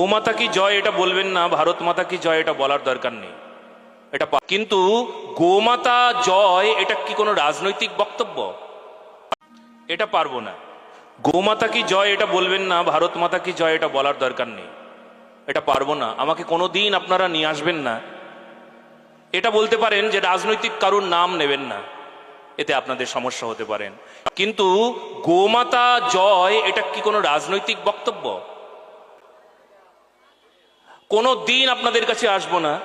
গোমাতা কি জয় এটা বলবেন না, ভারত মাতা কি জয় এটা বলার দরকার নেই। এটা কিন্তু গোমাতা জয় এটা কি কোনো রাজনৈতিক বক্তব্য? এটা পারব না। গোমাতা কি জয় এটা বলবেন না, ভারত মাতা কি জয় এটা বলার দরকার নেই। এটা পারব না। আমাকে কোনো দিন আপনারা নিয়ে আসবেন না। এটা বলতে পারেন যে রাজনৈতিক কারুর নাম নেবেন না। এতে আপনাদের সমস্যা হতে পারেন কিন্তু গোমাতা জয় এটা কি কোনো রাজনৈতিক বক্তব্য? কোনো দিন আপনাদের কাছে আসব না।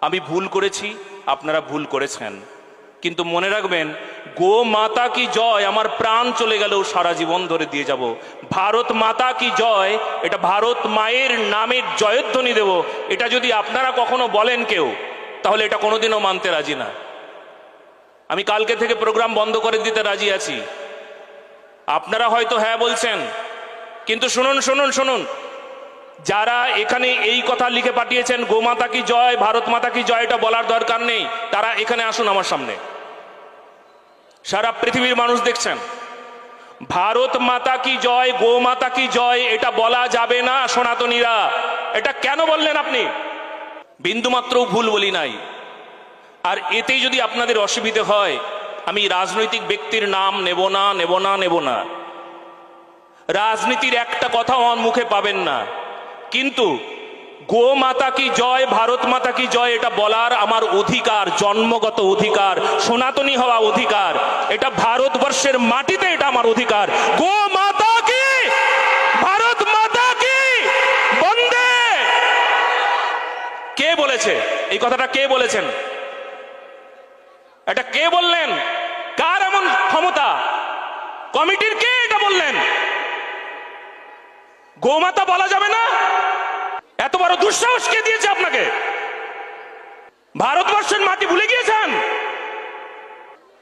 আমি ভুল করেছি, আপনারা ভুল করেছেন। কিন্তু মনে রাখবেন, গো মাতা কি জয়, আমার প্রাণ চলে গেলেও সারা জীবন ধরে দিয়ে যাব। ভারত মাতা কি জয়, এটা ভারত মায়ের নামের জয়ধ্বনি দেব। এটা যদি আপনারা কখনো বলেন কেউ, তাহলে এটা কোনোদিনও মানতে রাজি না। আমি কালকে থেকে প্রোগ্রাম বন্ধ করে দিতে রাজি আছি। আপনারা হয়তো হ্যাঁ বলছেন, কিন্তু শুনুন শুনুন শুনুন। যারা এখানে এই কথা লিখে পাঠিয়েছেন, গোমাতা কি জয়, ভারত মাতা কি জয়, এটা বলার দরকার নেই, তারা এখানে আসুন আমার সামনে। সারা পৃথিবীর মানুষ দেখছেন, ভারত মাতা কি জয়, গোমাতা কি জয়, এটা বলা যাবে না, সনাতনীরা। এটা কেন বললেন আপনি? বিন্দুমাত্র ভুল বলি নাই। আর এতেই যদি আপনাদের অসুবিধে হয়, আমি রাজনৈতিক ব্যক্তির নাম নেব না নেব না নেব না। রাজনীতির একটা কথা আমার মুখে পাবেন না। কিন্তু গো মাতা কি জয়, ভারত মাতা কি জয়, এটা বলার আমার অধিকার, জন্মগত অধিকার, সনাতনী হওয়া অধিকার। এটা ভারতবর্ষের মাটিতে এটা আমার অধিকার। গো মাতা কি? ভারত মাতা কি? বন্দে! কে বলেছে? এই কথাটা কে বলেছেন? এটা কে বললেন? কার এমন ক্ষমতা? কমিটির কে এটা বললেন? গোমাতা বলা যাবে না? এত বড় দুঃসাহস কে দিয়েছে আপনাকে? ভারতবর্ষের মাটি ভুলে গিয়েছেন?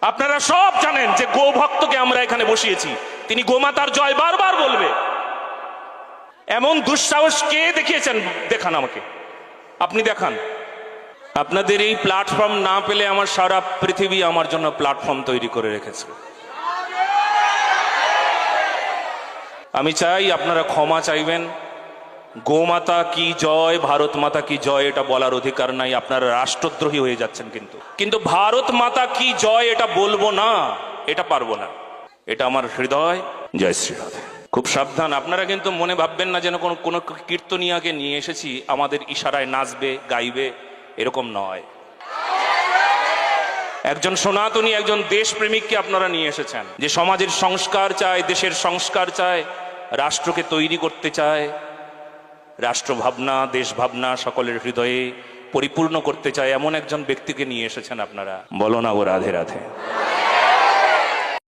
আপনারা সব জানেন যে গো ভক্তকে আমরা এখানে বসিয়েছি। তিনি গোমাতার জয় বারবার বলবে। এমন দুঃসাহস কে দেখিয়েছেন? দেখান আমাকে। আপনি দেখান। আপনাদের এই প্ল্যাটফর্ম না পেলে আমার সারা পৃথিবী আমার জন্য প্ল্যাটফর্ম তৈরি করে রেখেছে। আমি চাই আপনারা ক্ষমা চাইবেন। গোমাতা কি জয়, ভারত মাতা কি জয়, এটা বলার অধিকার নাই। আপনারা রাষ্ট্রদ্রোহী হয়ে যাচ্ছেন কিন্তু। কিন্তু ভারত মাতা কি জয়, এটা বলব না, এটা পারব না। এটা আমার হৃদয়। জয় শ্রী রাধে। খুব সাবধান। আপনারা কিন্তু মনে ভাববেন না যেন কোনো কোনো কীর্তনিয়াকে নিয়ে এসেছি, আমাদের ইশারায় নাচবে, গাইবে, এরকম নয়। একজন সনাতনী, একজন দেশপ্রেমিককে আপনারা নিয়ে এসেছেন। যে সমাজের সংস্কার চায়, দেশের সংস্কার চায় রাষ্ট্রকে তৈরি করতে চায়, রাষ্ট্রভাবনা, দেশভাবনা দেশ ভাবনা সকলের হৃদয়ে পরিপূর্ণ করতে চায়, এমন একজন ব্যক্তিকে নিয়ে এসেছেন আপনারা। বলো না ও রাধে রাধে।